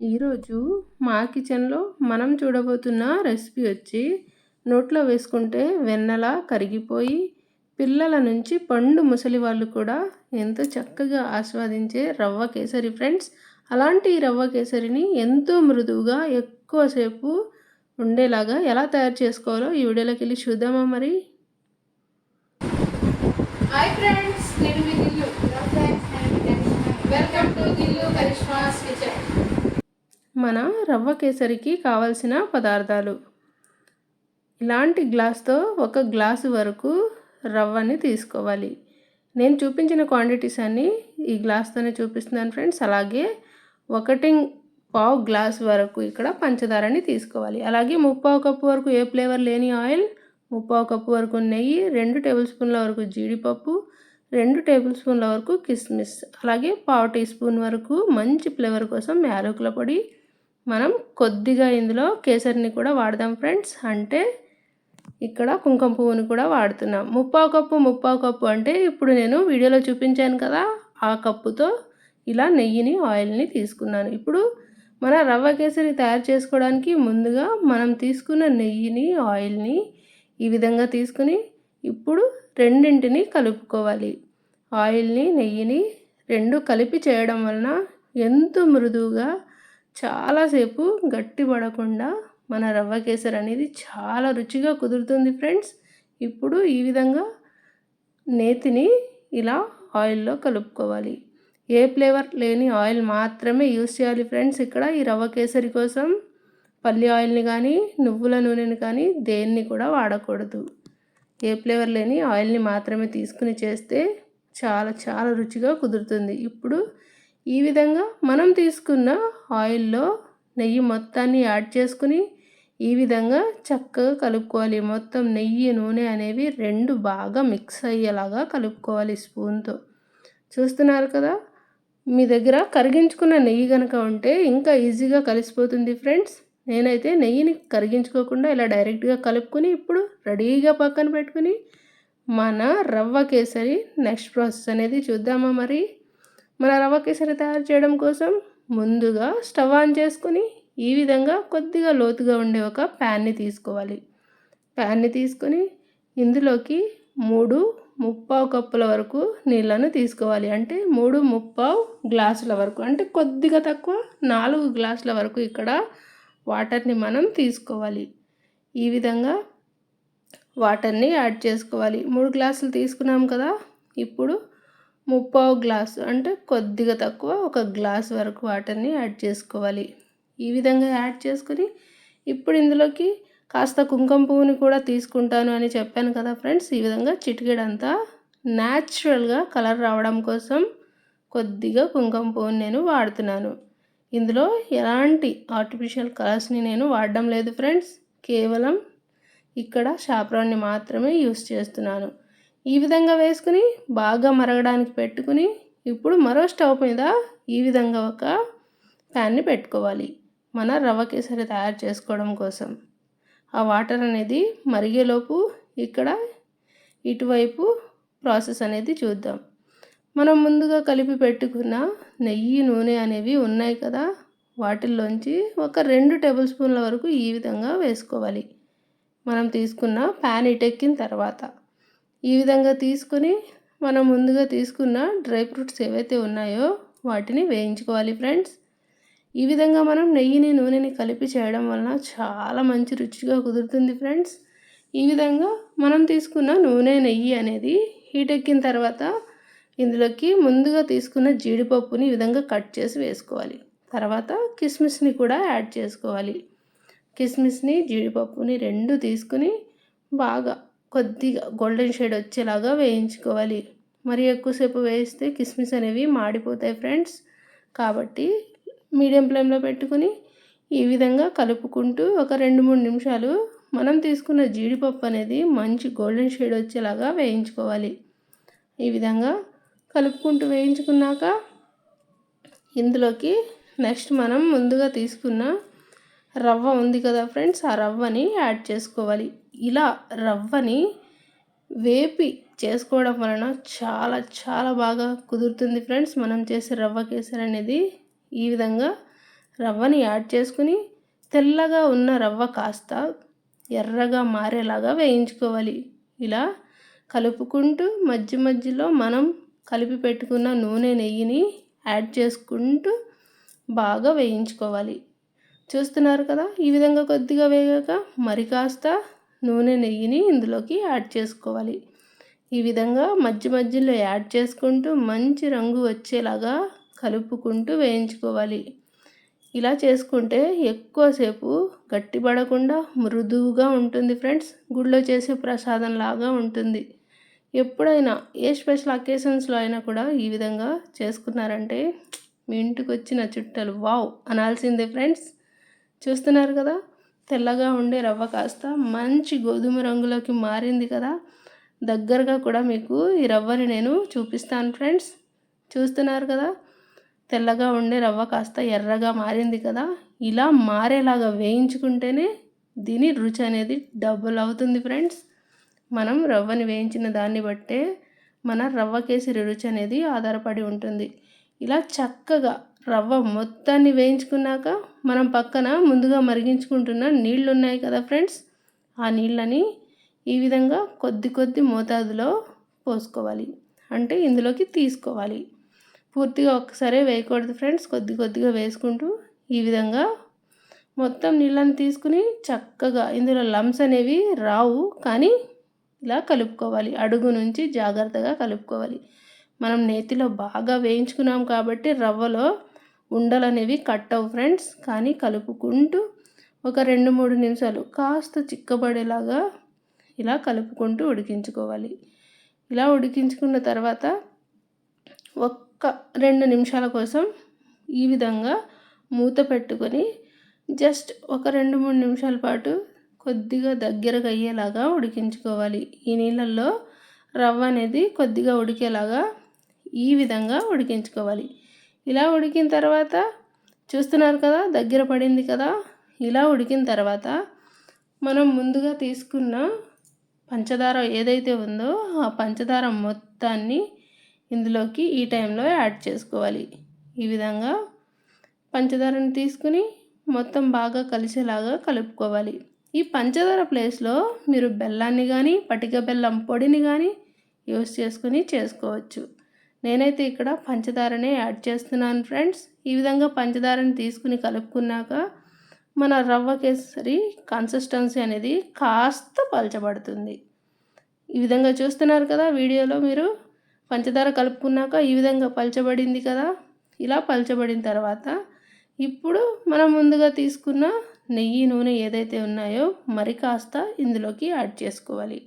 ఈరోజు మా కిచెన్లో మనం చూడబోతున్న రెసిపీ వచ్చి నోట్లో వేసుకుంటే వెన్నెల కరిగిపోయి పిల్లల నుంచి పండు ముసలి వాళ్ళు కూడా ఎంతో చక్కగా ఆస్వాదించే రవ్వ కేసరి ఫ్రెండ్స్. అలాంటి రవ్వ కేసరిని ఎంతో మృదువుగా ఎక్కువసేపు ఉండేలాగా ఎలా తయారు చేసుకోవాలో ఈ వీడియోలోకి వెళ్ళి చూద్దామా మరి? హాయ్ ఫ్రెండ్స్ నేను మీ వెల్కమ్ టు దిల్లు. కరిష్మాస్ కిచెన్ మన రవ్వ కేసరికి కావలసిన పదార్థాలు. ఇలాంటి గ్లాస్తో ఒక గ్లాసు వరకు రవ్వని తీసుకోవాలి. నేను చూపించిన క్వాంటిటీస్ అన్నీ ఈ గ్లాస్తోనే చూపిస్తున్నాను ఫ్రెండ్స్. అలాగే ఒకటి పావు గ్లాస్ వరకు ఇక్కడ పంచదారని తీసుకోవాలి. అలాగే ముప్పావు కప్పు వరకు ఏ ఫ్లేవర్ లేని ఆయిల్ ముప్పావు కప్పు వరకు నెయ్యి రెండు టేబుల్ స్పూన్ల వరకు జీడిపప్పు రెండు టేబుల్ స్పూన్ల వరకు కిస్మిస్ అలాగే పావు టీ స్పూన్ వరకు మంచి ఫ్లేవర్ కోసం యాలకుల పొడి మనం కొద్దిగా ఇందులో కేసరిని కూడా వాడదాం ఫ్రెండ్స్. అంటే ఇక్కడ కుంకుమ పువ్వుని కూడా వాడుతున్నాం. ముప్పావు కప్పు ముప్పావు కప్పు అంటే ఇప్పుడు నేను వీడియోలో చూపించాను కదా ఆ కప్పుతో ఇలా నెయ్యిని ఆయిల్ని తీసుకున్నాను. ఇప్పుడు మన రవ్వ కేసరి తయారు చేసుకోవడానికి ముందుగా మనం తీసుకున్న నెయ్యిని ఆయిల్ని ఈ విధంగా తీసుకుని ఇప్పుడు రెండింటిని కలుపుకోవాలి. ఆయిల్ని నెయ్యిని రెండు కలిపి చేయడం వలన ఎంతో మృదువుగా చాలాసేపు గట్టి పడకుండా మన రవ్వ కేసరి అనేది చాలా రుచిగా కుదురుతుంది ఫ్రెండ్స్. ఇప్పుడు ఈ విధంగా నేతిని ఇలా ఆయిల్లో కలుపుకోవాలి. ఏ ఫ్లేవర్ లేని ఆయిల్ మాత్రమే యూస్ చేయాలి ఫ్రెండ్స్. ఇక్కడ ఈ రవ్వ కేసరి కోసం పల్లి ఆయిల్ని కానీ నువ్వుల నూనెని కానీ దేన్ని కూడా వాడకూడదు. ఏ ఫ్లేవర్ లేని ఆయిల్ని మాత్రమే తీసుకుని చేస్తే చాలా చాలా రుచిగా కుదురుతుంది. ఇప్పుడు ఈ విధంగా మనం తీసుకున్న ఆయిల్లో నెయ్యి మొత్తాన్ని యాడ్ చేసుకుని ఈ విధంగా చక్కగా కలుపుకోవాలి. మొత్తం నెయ్యి నూనె అనేవి రెండు బాగా మిక్స్ అయ్యేలాగా కలుపుకోవాలి స్పూన్తో. చూస్తున్నారు కదా? మీ దగ్గర కరిగించుకున్న నెయ్యి కనుక ఉంటే ఇంకా ఈజీగా కలిసిపోతుంది ఫ్రెండ్స్. నేనైతే నెయ్యిని కరిగించుకోకుండా ఇలా డైరెక్ట్గా కలుపుకొని ఇప్పుడు రెడీగా పక్కన పెట్టుకుని మన రవ్వ కేసరి నెక్స్ట్ ప్రాసెస్ అనేది చూద్దామా మరి? మన రవ్వ కేసరి తయారు చేయడం కోసం ముందుగా స్టవ్ ఆన్ చేసుకుని ఈ విధంగా కొద్దిగా లోతుగా ఉండే ఒక ప్యాన్ని తీసుకోవాలి. ప్యాన్ని తీసుకొని ఇందులోకి మూడు ముప్పావు కప్పుల వరకు నీళ్ళను తీసుకోవాలి. అంటే మూడు ముప్పావు గ్లాసుల వరకు అంటే కొద్దిగా తక్కువ నాలుగు గ్లాసుల వరకు ఇక్కడ వాటర్ని మనం తీసుకోవాలి. ఈ విధంగా వాటర్ని యాడ్ చేసుకోవాలి. మూడు గ్లాసులు తీసుకున్నాం కదా ఇప్పుడు ముప్పావు గ్లాసు అంటే కొద్దిగా తక్కువ ఒక గ్లాస్ వరకు వాటర్ని యాడ్ చేసుకోవాలి. ఈ విధంగా యాడ్ చేసుకుని ఇప్పుడు ఇందులోకి కాస్త కుంకుమ పువ్వుని కూడా తీసుకుంటాను అని చెప్పాను కదా ఫ్రెండ్స్. ఈ విధంగా చిటికెడంతా న్యాచురల్గా కలర్ రావడం కోసం కొద్దిగా కుంకుమ పువ్వుని నేను వాడుతున్నాను. ఇందులో ఎలాంటి ఆర్టిఫిషియల్ కలర్స్ని నేను వాడడం లేదు ఫ్రెండ్స్. కేవలం ఇక్కడ షాప్రాన్ని మాత్రమే యూస్ చేస్తున్నాను. ఈ విధంగా వేసుకుని బాగా మరగడానికి పెట్టుకుని ఇప్పుడు మరో స్టవ్ మీద ఈ విధంగా ఒక ప్యాన్ని పెట్టుకోవాలి. మన రవ్వ కేసరి తయారు చేసుకోవడం కోసం. ఆ వాటర్ అనేది మరిగేలోపు ఇక్కడ ఇటువైపు ప్రాసెస్ అనేది చూద్దాం. మనం ముందుగా కలిపి పెట్టుకున్న నెయ్యి నూనె అనేవి ఉన్నాయి కదా వాటిల్లోంచి ఒక రెండు టేబుల్ స్పూన్ల వరకు ఈ విధంగా వేసుకోవాలి. మనం తీసుకున్న ప్యాన్ ఇటెక్కిన తర్వాత ఈ విధంగా తీసుకుని మనం ముందుగా తీసుకున్న డ్రై ఫ్రూట్స్ ఏవైతే ఉన్నాయో వాటిని వేయించుకోవాలి ఫ్రెండ్స్. ఈ విధంగా మనం నెయ్యిని నూనెని కలిపి చేయడం వలన చాలా మంచి రుచిగా కుదురుతుంది ఫ్రెండ్స్. ఈ విధంగా మనం తీసుకున్న నూనె నెయ్యి అనేది హీట్ ఎక్కిన తర్వాత ఇందులోకి ముందుగా తీసుకున్న జీడిపప్పుని ఈ విధంగా కట్ చేసి వేసుకోవాలి. తర్వాత కిస్మిస్ని కూడా యాడ్ చేసుకోవాలి. కిస్మిస్ని జీడిపప్పుని రెండు తీసుకుని బాగా కొద్దిగా గోల్డెన్ షేడ్ వచ్చేలాగా వేయించుకోవాలి. మరి ఎక్కువసేపు వేయిస్తే కిస్మిస్ అనేవి మాడిపోతాయి ఫ్రెండ్స్. కాబట్టి మీడియం ఫ్లేమ్లో పెట్టుకుని ఈ విధంగా కలుపుకుంటూ ఒక రెండు మూడు నిమిషాలు మనం తీసుకున్న జీడిపప్పు అనేది మంచి గోల్డెన్ షేడ్ వచ్చేలాగా వేయించుకోవాలి. ఈ విధంగా కలుపుకుంటూ వేయించుకున్నాక ఇందులోకి నెక్స్ట్ మనం ముందుగా తీసుకున్న రవ్వ ఉంది కదా ఫ్రెండ్స్ ఆ రవ్వని యాడ్ చేసుకోవాలి. ఇలా రవ్వని వేపి చేసుకోవడం వలన చాలా చాలా బాగా కుదురుతుంది ఫ్రెండ్స్. మనం చేసే రవ్వ కేసరి అనేది ఈ విధంగా రవ్వని యాడ్ చేసుకుని తెల్లగా ఉన్న రవ్వ కాస్త ఎర్రగా మారేలాగా వేయించుకోవాలి. ఇలా కలుపుకుంటూ మధ్య మధ్యలో మనం కలిపి పెట్టుకున్న నూనె నెయ్యిని యాడ్ చేసుకుంటూ బాగా వేయించుకోవాలి. చూస్తున్నారు కదా ఈ విధంగా కొద్దిగా వేగాక మరి కాస్త నూనె నెయ్యిని ఇందులోకి యాడ్ చేసుకోవాలి. ఈ విధంగా మధ్య మధ్యలో యాడ్ చేసుకుంటూ మంచి రంగు వచ్చేలాగా కలుపుకుంటూ వేయించుకోవాలి. ఇలా చేసుకుంటే ఎక్కువసేపు గట్టిపడకుండా మృదువుగా ఉంటుంది ఫ్రెండ్స్. గుడిలో చేసే ప్రసాదం లాగా ఉంటుంది. ఎప్పుడైనా ఏ స్పెషల్ అకేషన్స్లో అయినా కూడా ఈ విధంగా చేసుకున్నారంటే మీ ఇంటికి వచ్చిన చుట్టలు వావ్ అనాల్సిందే ఫ్రెండ్స్. చూస్తున్నారు కదా? తెల్లగా ఉండే రవ్వ కాస్త మంచి గోధుమ రంగులోకి మారింది కదా. దగ్గరగా కూడా మీకు ఈ రవ్వని నేను చూపిస్తాను ఫ్రెండ్స్. చూస్తున్నారు కదా? తెల్లగా ఉండే రవ్వ కాస్త ఎర్రగా మారింది కదా. ఇలా మారేలాగా వేయించుకుంటేనే దీని రుచి అనేది డబుల్ అవుతుంది ఫ్రెండ్స్. మనం రవ్వని వేయించిన దాన్ని బట్టే మన రవ్వ కేసరి రుచి అనేది ఆధారపడి ఉంటుంది. ఇలా చక్కగా రవ్వ మొత్తాన్ని వేయించుకున్నాక మనం పక్కన ముందుగా మరిగించుకుంటున్న నీళ్ళు ఉన్నాయి కదా ఫ్రెండ్స్ ఆ నీళ్ళని ఈ విధంగా కొద్ది కొద్ది మోతాదులో పోసుకోవాలి. అంటే ఇందులోకి తీసుకోవాలి. పూర్తిగా ఒక్కసారే వేయకూడదు ఫ్రెండ్స్ కొద్ది కొద్దిగా వేసుకుంటూ ఈ విధంగా మొత్తం నీళ్ళని తీసుకుని చక్కగా ఇందులో లమ్స్ అనేవి రావు కానీ ఇలా కలుపుకోవాలి. అడుగు నుంచి జాగ్రత్తగా కలుపుకోవాలి. మనం నేతిలో బాగా వేయించుకున్నాం కాబట్టి రవ్వలో ఉండలు అనేవి కట్ అవ్వు ఫ్రెండ్స్ కానీ కలుపుకుంటూ ఒక రెండు మూడు నిమిషాలు కాస్త చిక్కబడేలాగా ఇలా కలుపుకుంటూ ఉడికించుకోవాలి. ఇలా ఉడికించుకున్న తర్వాత ఒక్క రెండు నిమిషాల కోసం ఈ విధంగా మూత పెట్టుకొని జస్ట్ ఒక రెండు మూడు నిమిషాల పాటు కొద్దిగా దగ్గరగా అయ్యేలాగా ఉడికించుకోవాలి. ఈ నీళ్ళల్లో రవ్వ అనేది కొద్దిగా ఉడికేలాగా ఈ విధంగా ఉడికించుకోవాలి. ఇలా ఉడికిన తర్వాత చూస్తున్నారు కదా దగ్గర పడింది కదా ఇలా ఉడికిన తర్వాత మనం ముందుగా తీసుకున్న పంచదార ఏదైతే ఉందో ఆ పంచదార మొత్తాన్ని ఇందులోకి ఈ టైంలో యాడ్ చేసుకోవాలి. ఈ విధంగా పంచదారని తీసుకుని మొత్తం బాగా కలిసేలాగా కలుపుకోవాలి. ఈ పంచదార ప్లేస్లో మీరు బెల్లాన్ని కానీ పటిక బెల్లం పొడిని కానీ యూస్ చేసుకుని చేసుకోవచ్చు. నేనైతే ఇక్కడ పంచదారనే యాడ్ చేస్తున్నాను ఫ్రెండ్స్. ఈ విధంగా పంచదారని తీసుకుని కలుపుకున్నాక మన రవ్వ కేసరి కన్సిస్టెన్సీ అనేది కాస్త పలచబడుతుంది. ఈ విధంగా చూస్తున్నారు కదా వీడియోలో మీరు పంచదార కలుపుకున్నాక ఈ విధంగా పలచబడింది కదా? ఇలా పలచబడిన తర్వాత ఇప్పుడు మనం ముందుగా తీసుకున్న నెయ్యి నూనె ఏదైతే ఉన్నాయో మరి కాస్త ఇందులోకి యాడ్ చేసుకోవాలి.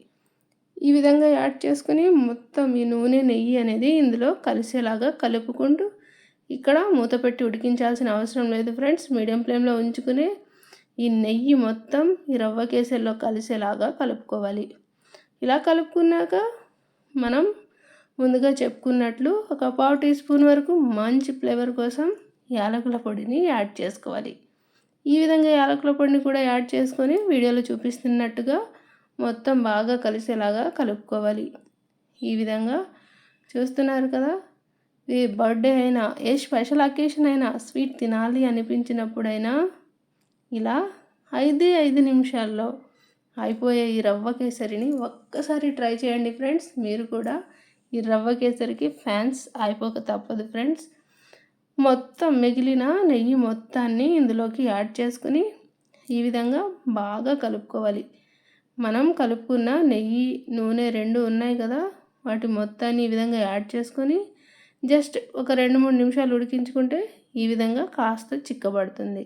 ఈ విధంగా యాడ్ చేసుకుని మొత్తం ఈ నూనె నెయ్యి అనేది ఇందులో కలిసేలాగా కలుపుకుంటూ ఇక్కడ మూత పెట్టి ఉడికించాల్సిన అవసరం లేదు ఫ్రెండ్స్. మీడియం ఫ్లేమ్లో ఉంచుకుని ఈ నెయ్యి మొత్తం ఈ రవ్వ కేసెల్లో కలిసేలాగా కలుపుకోవాలి. ఇలా కలుపుకున్నాక మనం ముందుగా చెప్పుకున్నట్లు ఒక పావు టీ స్పూన్ వరకు మంచి ఫ్లేవర్ కోసం యాలకుల పొడిని యాడ్ చేసుకోవాలి. ఈ విధంగా యాలకుల పొడిని కూడా యాడ్ చేసుకొని వీడియోలో చూపిస్తున్నట్టుగా మొత్తం బాగా కలిసేలాగా కలుపుకోవాలి. ఈ విధంగా చూస్తున్నారు కదా? ఈ బర్త్డే అయినా ఏ స్పెషల్ అకేషన్ అయినా స్వీట్ తినాలి అనిపించినప్పుడైనా ఇలా ఐదే ఐదు నిమిషాల్లో అయిపోయే ఈ రవ్వ కేసరిని ఒక్కసారి ట్రై చేయండి ఫ్రెండ్స్. మీరు కూడా ఈ రవ్వ కేసరికి ఫ్యాన్స్ అయిపోక తప్పదు ఫ్రెండ్స్. మొత్తం మిగిలిన నెయ్యి మొత్తాన్ని ఇందులోకి యాడ్ చేసుకుని ఈ విధంగా బాగా కలుపుకోవాలి. మనం కలుపుకున్న నెయ్యి నూనె రెండు ఉన్నాయి కదా వాటి మొత్తాన్ని ఈ విధంగా యాడ్ చేసుకొని జస్ట్ ఒక రెండు మూడు నిమిషాలు ఉడికించుకుంటే ఈ విధంగా కాస్త చిక్కబడుతుంది.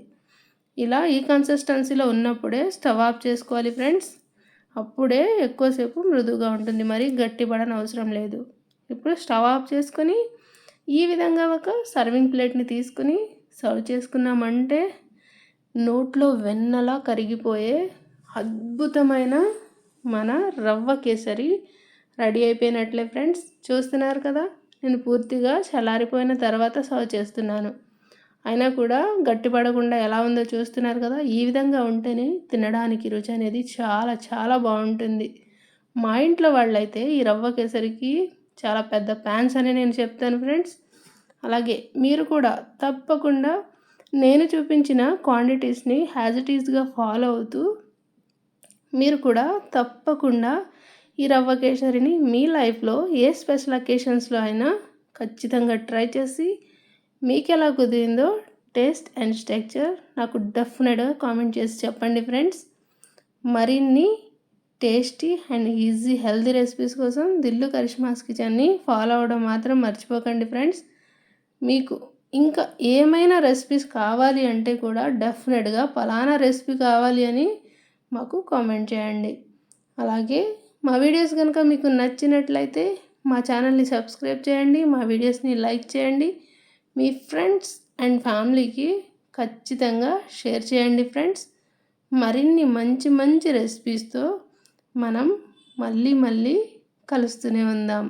ఇలా ఈ కన్సిస్టెన్సీలో ఉన్నప్పుడే స్టవ్ ఆఫ్ చేసుకోవాలి ఫ్రెండ్స్. అప్పుడే ఎక్కువసేపు మృదువుగా ఉంటుంది. మరి గట్టిపడని అవసరం లేదు. ఇప్పుడు స్టవ్ ఆఫ్ చేసుకొని ఈ విధంగా ఒక సర్వింగ్ ప్లేట్ని తీసుకుని సర్వ్ చేసుకున్నామంటే నోట్లో వెన్నలా కరిగిపోయే అద్భుతమైన మన రవ్వ కేసరి రెడీ అయిపోయినట్లే ఫ్రెండ్స్. చూస్తున్నారు కదా నేను పూర్తిగా చల్లారిపోయిన తర్వాత సర్వ్ చేస్తున్నాను. అయినా కూడా గట్టిపడకుండా ఎలా ఉందో చూస్తున్నారు కదా ఈ విధంగా ఉంటేనే తినడానికి రుచి అనేది చాలా చాలా బాగుంటుంది. మా ఇంట్లో వాళ్ళైతే ఈ రవ్వ కేసరికి చాలా పెద్ద ప్యాన్స్ అని నేను చెప్తాను ఫ్రెండ్స్. అలాగే మీరు కూడా తప్పకుండా నేను చూపించిన క్వాంటిటీస్ని హ్యాజ్ ఇట్ ఫాలో అవుతూ మీరు కూడా తప్పకుండా ఈ రవ్వ కేసరిని మీ లైఫ్లో ఏ స్పెషల్ అకేషన్స్లో అయినా ఖచ్చితంగా ట్రై చేసి మీకు ఎలా కుదిరిందో టేస్ట్ అండ్ స్ట్రక్చర్ నాకు డెఫినెట్గా కామెంట్ చేసి చెప్పండి ఫ్రెండ్స్. మరిన్ని tasty and easy healthy recipes కోసం దిల్లు కరిష్మాస్ కిచెన్ని ఫాలో అవ్వడం మాత్రం మర్చిపోకండి ఫ్రెండ్స్. మీకు ఇంకా ఏమైనా రెసిపీస్ కావాలి అంటే కూడా డెఫినెట్గా ఫలానా రెసిపీ కావాలి అని మాకు కామెంట్ చేయండి. అలాగే మా వీడియోస్ కనుక మీకు నచ్చినట్లయితే మా ఛానల్ని సబ్స్క్రైబ్ చేయండి మా వీడియోస్ని లైక్ చేయండి మీ ఫ్రెండ్స్ అండ్ ఫ్యామిలీకి ఖచ్చితంగా షేర్ చేయండి ఫ్రెండ్స్. మరిన్ని మంచి మంచి రెసిపీస్తో మనం మళ్ళీ మళ్ళీ కలుస్తూనే ఉందాం.